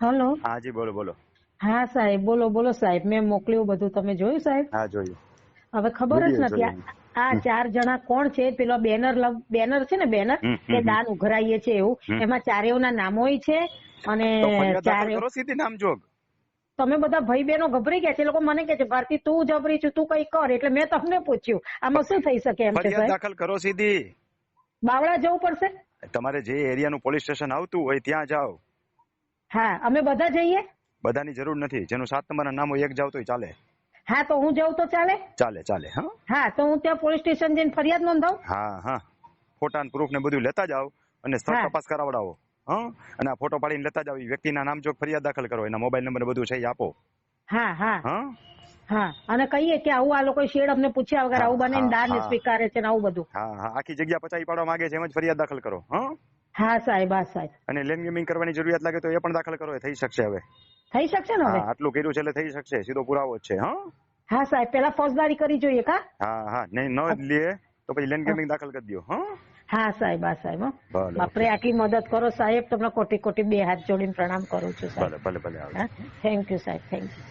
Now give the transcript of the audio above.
Hello. હા જી બોલો બોલો. હા સાહેબ બોલો બોલો સાહેબ. મેં મોકલ્યું બધું. તમે જોયું સાહેબ? હા જોયું. હવે ખબર જ નથી. આ ચાર જણા કોણ છે? પેલો બેનર બેનર છે ને બેનર? કે દાન ઉઘરાઈએ છે એવું. એમાં ચારેયના નામો છે અને સીધી તમે બધા ભાઈ બહેનો ગભરી ગયા છે. એ લોકો મને કે છે ભારતી તું જબરી છું તું કઈ કર. એટલે મેં તમને પૂછ્યું. આમાં શું થઈ શકે એમ છે સાહેબ? દાખલ કરો સીધી. બાવળા જવું પડશે? તમારે જે એરિયાનું પોલીસ સ્ટેશન આવતું હોય ત્યાં જાઓ. હા અમે બધા જઈએ? બધાની જરૂર નથી. જેનું સાત નંબરના નામ એક જાવ તો ચાલે. હા તો હું જાઉં તો ચાલે? ચાલે ચાલે હા. હા તો હું ત્યાં પોલીસ સ્ટેશન જઈને ફરિયાદ નોંધાવું? હા હા. ફોટા પ્રૂફ ને બધું લેતા જાઓ અને સ્થળ તપાસ કરાવડાવો હા. અને આ ફોટો પાડીને લેતા જાવ વ્યક્તિના નામ જો ફરિયાદ દાખલ કરો. એના મોબાઈલ નંબર બધું છે એ આપો. હા હા. હા? હા અને કહીએ કે આવું આ લોકો શેડ અમને પૂછ્યા વગર આવું બનાવીને દાન સ્વીકારે છે ને આવું બધું. હા હા. આખી જગ્યા પચાવી પાડવા માંગે છે એમ જ ફરિયાદ દાખલ કરો હા. હા સાહેબ હા સાહેબ. અને લેન ગેમિંગ કરવાની જરૂરિયાત લાગે તો એ પણ દાખલ કરો એ થઈ શકશે હવે. થઈ શકશે ને હવે? આટલું કર્યું છે એટલે થઈ શકશે સીધો પુરાવો જ છે હા. હા સાહેબ પેલા ફોજદારી કરી જોઈએ કા? હા હા નહીં ન લે તો પછી લેન ગેમિંગ દાખલ કરી દો હા. હા સાહેબ હા સાહેબ બાપરે આટલી મદદ કરો સાહેબ તમને કોટી કોટી બે હાથ જોડીને પ્રણામ કરું છું ભલે સાહેબ ભલે ભલે થેન્ક યુ સાહેબ થેન્ક યુ.